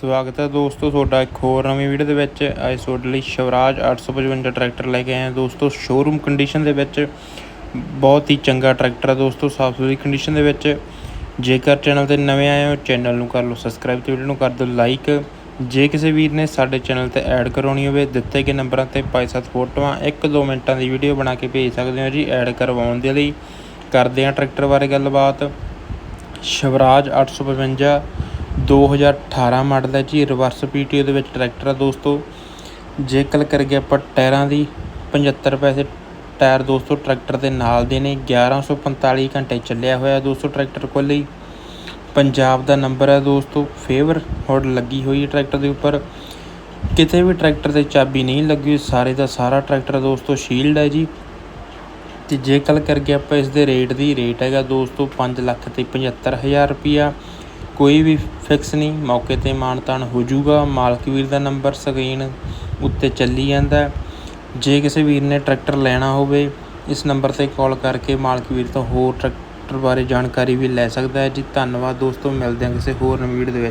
ਸਵਾਗਤ ਹੈ ਦੋਸਤੋ, ਤੁਹਾਡਾ ਇੱਕ ਹੋਰ ਨਵੀਂ ਵੀਡੀਓ ਦੇ ਵਿੱਚ। ਅੱਜ ਤੁਹਾਡੇ ਲਈ ਸ਼ਿਵਰਾਜ 855 ਟਰੈਕਟਰ ਲੈ ਕੇ ਆਏ ਹਾਂ। ਦੋਸਤੋ ਸ਼ੋਰੂਮ ਕੰਡੀਸ਼ਨ ਦੇ ਵਿੱਚ ਬਹੁਤ ਹੀ ਚੰਗਾ ਟਰੈਕਟਰ ਹੈ ਦੋਸਤੋ, ਸਾਫ਼ ਸੁਥਰੀ ਕੰਡੀਸ਼ਨ ਦੇ ਵਿੱਚ। ਜੇਕਰ ਚੈਨਲ ਤੇ ਨਵੇਂ ਆਏ ਹੋ ਚੈਨਲ ਨੂੰ ਕਰ ਲਓ ਸਬਸਕ੍ਰਾਈਬ ਤੇ ਵੀਡੀਓ ਨੂੰ ਕਰ ਦਿਓ ਲਾਈਕ ਜੇ ਕਿਸੇ ਵੀਰ ਨੇ ਸਾਡੇ ਚੈਨਲ ਤੇ ਐਡ ਕਰਾਉਣੀ ਹੋਵੇ, ਦਿੱਤੇ ਗਏ ਨੰਬਰਾਂ ਤੇ ਪੰਜ ਸੱਤ ਫੋਟੋਆਂ 1-2 ਮਿੰਟਾਂ ਦੀ ਵੀਡੀਓ ਬਣਾ ਕੇ ਭੇਜ ਸਕਦੇ ਹੋ ਜੀ ਐਡ ਕਰਵਾਉਣ ਦੇ ਲਈ। ਕਰਦੇ ਹਾਂ ਟਰੈਕਟਰ ਬਾਰੇ ਗੱਲਬਾਤ। ਸ਼ਿਵਰਾਜ 855 2018 ਮਾਡਲ ਹੈ ਜੀ ਰਿਵਰਸ ਪੀ ਪੀਟੀਓ ਦੇ ਵਿੱਚ ਟਰੈਕਟਰ ਆ ਦੋਸਤੋ। ਜੇ ਗੱਲ ਕਰੀਏ ਆਪਾਂ ਟਾਇਰਾਂ ਦੀ 75 ਪੈਸੇ ਟਾਇਰ ਦੋਸਤੋ ਟਰੈਕਟਰ ਦੇ ਨਾਲ ਦੇ ਨੇ 1145 ਘੰਟੇ ਚੱਲਿਆ ਹੋਇਆ ਦੋਸਤੋ ਟਰੈਕਟਰ ਕੋਲ ਹੀ ਪੰਜਾਬ ਦਾ ਨੰਬਰ ਹੈ ਦੋਸਤੋ, ਫੇਵਰ ਹੁੱਡ ਲੱਗੀ ਹੋਈ ਹੈ ਟਰੈਕਟਰ ਦੇ ਉੱਪਰ। ਕਿਤੇ ਵੀ ਟਰੈਕਟਰ ਤੇ ਚਾਬੀ ਨਹੀਂ ਲੱਗੀ ਸਾਰੇ ਦਾ ਸਾਰਾ ਟਰੈਕਟਰ ਦੋਸਤੋ ਸ਼ੀਲਡ ਹੈ ਜੀ। ਤੇ ਜੇ ਗੱਲ ਕਰੀਏ ਆਪਾਂ ਇਸ ਦੇ ਰੇਟ ਦੀ, ਰੇਟ ਹੈਗਾ ਦੋਸਤੋ 5 ਲੱਖ ਤੇ 75000 ਰੁਪਿਆ ਕੋਈ ਵੀ ਫਿਕਸ ਨਹੀਂ, ਮੌਕੇ ਤੇ ਮਾਨਤਾਨ ਹੋ ਜਾਊਗਾ। ਮਾਲਕ ਵੀਰ ਦਾ ਨੰਬਰ ਸਕਰੀਨ ਉੱਤੇ ਚੱਲੀ ਜਾਂਦਾ ਜੇ ਕਿਸੇ ਵੀਰ ਨੇ ਟਰੈਕਟਰ ਲੈਣਾ ਹੋਵੇ, ਇਸ ਨੰਬਰ ਤੇ ਕਾਲ ਕਰਕੇ ਮਾਲਕ ਵੀਰ ਤੋਂ ਹੋਰ ਟਰੈਕਟਰ ਬਾਰੇ ਜਾਣਕਾਰੀ ਵੀ ਲੈ ਸਕਦਾ ਹੈ ਜੀ। ਧੰਨਵਾਦ ਦੋਸਤੋ, ਮਿਲਦੇ ਹਾਂ ਕਿਸੇ ਹੋਰ ਨਵੀਂ ਵੀਡੀਓ ਦੇ ਵਿੱਚ।